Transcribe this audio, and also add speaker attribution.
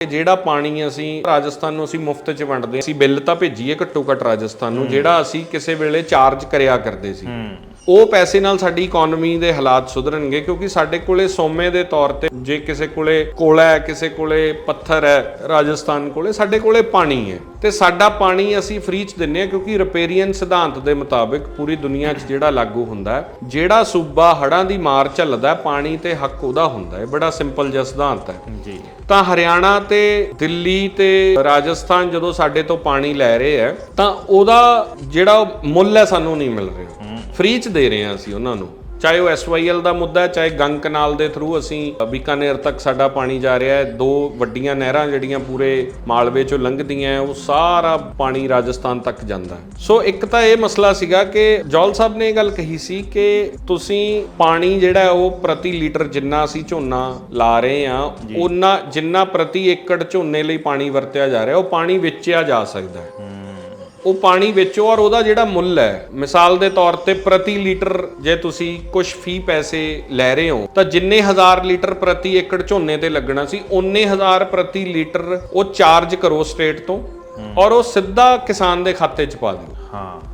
Speaker 1: ਜਿਹੜਾ ਪਾਣੀ ਅਸੀਂ ਰਾਜਸਥਾਨ ਨੂੰ ਅਸੀਂ ਮੁਫਤ 'ਚ ਵੰਡਦੇ। ਅਸੀਂ ਬਿੱਲ ਤਾਂ ਭੇਜੀਏ ਘੱਟੋ ਘੱਟ ਰਾਜਸਥਾਨ ਨੂੰ ਜਿਹੜਾ ਅਸੀਂ ਕਿਸੇ ਵੇਲੇ ਚਾਰਜ ਕਰਿਆ ਕਰਦੇ ਸੀ ਉਹ ਪੈਸੇ ਨਾਲ ਸਾਡੀ ਇਕਨੋਮੀ ਦੇ ਹਾਲਾਤ ਸੁਧਰਨਗੇ ਕਿਉਂਕਿ ਸਾਡੇ ਕੋਲੇ ਸੋਮੇ ਦੇ ਤੌਰ ਤੇ ਜੇ ਕਿਸੇ ਕੋਲੇ ਕੋਲਾ ਹੈ ਕਿਸੇ ਕੋਲੇ ਪੱਥਰ ਹੈ ਰਾਜਸਥਾਨ ਕੋਲੇ ਸਾਡੇ ਕੋਲੇ ਪਾਣੀ ਹੈ। ਤੇ ਸਾਡਾ ਪਾਣੀ ਅਸੀਂ ਫ੍ਰੀ ਚ ਦਿੰਨੇ ਆ ਕਿਉਂਕਿ ਰਿਪੇਰੀਅਨ ਸਿਧਾਂਤ ਦੇ ਮੁਤਾਬਿਕ ਪੂਰੀ ਦੁਨੀਆ 'ਚ ਜਿਹੜਾ ਲਾਗੂ ਹੁੰਦਾ ਹੈ ਜਿਹੜਾ ਸੂਬਾ ਹੜਾਂ ਦੀ ਮਾਰ ਝੱਲਦਾ ਪਾਣੀ ਤੇ ਹੱਕ ਉਹਦਾ ਹੁੰਦਾ ਹੈ। ਬੜਾ ਸਿੰਪਲ ਜਿਹਾ ਸਿਧਾਂਤ ਹੈ।
Speaker 2: ਜੀ।
Speaker 1: ਤਾਂ ਹਰਿਆਣਾ ਤੇ ਦਿੱਲੀ ਤੇ ਰਾਜਸਥਾਨ ਜਦੋਂ ਸਾਡੇ ਤੋਂ ਪਾਣੀ ਲੈ ਰਹੇ ਆ ਤਾਂ ਉਹਦਾ ਜਿਹੜਾ ਮੁੱਲ ਹੈ ਸਾਨੂੰ ਨਹੀਂ ਮਿਲ ਰਿਹਾ। ਫ੍ਰੀ ਚ ਦੇ ਰਹੇ ਆ ਅਸੀਂ ਉਹਨਾਂ ਨੂੰ। ਚਾਹੇ ਉਹ ਐਸਵਾਈਐਲ ਦਾ ਮੁੱਦਾ ਹੈ ਚਾਹੇ ਗੰਗ ਕਨਾਲ ਦੇ ਥਰੂ ਅਸੀਂ ਬੀਕਾਨੇਰ ਤੱਕ ਸਾਡਾ ਪਾਣੀ ਜਾ ਰਿਹਾ ਹੈ। ਦੋ ਵੱਡੀਆਂ ਨਹਿਰਾਂ ਜਿਹੜੀਆਂ ਪੂਰੇ ਮਾਲਵੇ ਚੋਂ ਲੰਘਦੀਆਂ ਹੈ, ਉਹ ਸਾਰਾ ਪਾਣੀ ਰਾਜਸਥਾਨ ਤੱਕ ਜਾਂਦਾ ਹੈ। ਸੋ ਇੱਕ ਤਾਂ ਇਹ ਮਸਲਾ ਸੀਗਾ ਕਿ ਜੌਲ ਸਾਹਿਬ ਨੇ ਇਹ ਗੱਲ ਕਹੀ ਸੀ ਕਿ ਤੁਸੀਂ ਪਾਣੀ ਜਿਹੜਾ ਹੈ ਉਹ ਪ੍ਰਤੀ ਲੀਟਰ ਜਿੰਨਾ ਅਸੀਂ ਝੋਨਾ ਲਾ ਰਹੇ ਆ ਉਹਨਾਂ ਜਿੰਨਾ ਪ੍ਰਤੀ ਏਕੜ ਝੋਨੇ ਲਈ ਪਾਣੀ ਵਰਤਿਆ ਜਾ ਰਿਹਾ ਉਹ ਪਾਣੀ ਵੇਚਿਆ ਜਾ ਸਕਦਾ ਹੈ। ਉਹ ਪਾਣੀ ਵੇਚੋ ਔਰ ਉਹਦਾ ਜਿਹੜਾ ਮੁੱਲ ਹੈ ਮਿਸਾਲ ਦੇ ਤੌਰ ਤੇ ਪ੍ਰਤੀ ਲੀਟਰ ਜੇ ਤੁਸੀਂ ਕੁਝ ਫੀ ਪੈਸੇ ਲੈ ਰਹੇ ਹੋ ਤਾਂ ਜਿੰਨੇ ਹਜ਼ਾਰ ਲੀਟਰ ਪ੍ਰਤੀ ਏਕੜ ਝੋਨੇ ਤੇ ਲੱਗਣਾ ਸੀ ਉਨੇ ਹਜ਼ਾਰ ਪ੍ਰਤੀ ਲੀਟਰ ਉਹ ਚਾਰਜ ਕਰੋ ਸਟੇਟ ਤੋਂ ਔਰ ਉਹ ਸਿੱਧਾ ਕਿਸਾਨ ਦੇ ਖਾਤੇ 'ਚ ਪਾ ਦਿਓ।
Speaker 2: ਹਾਂ।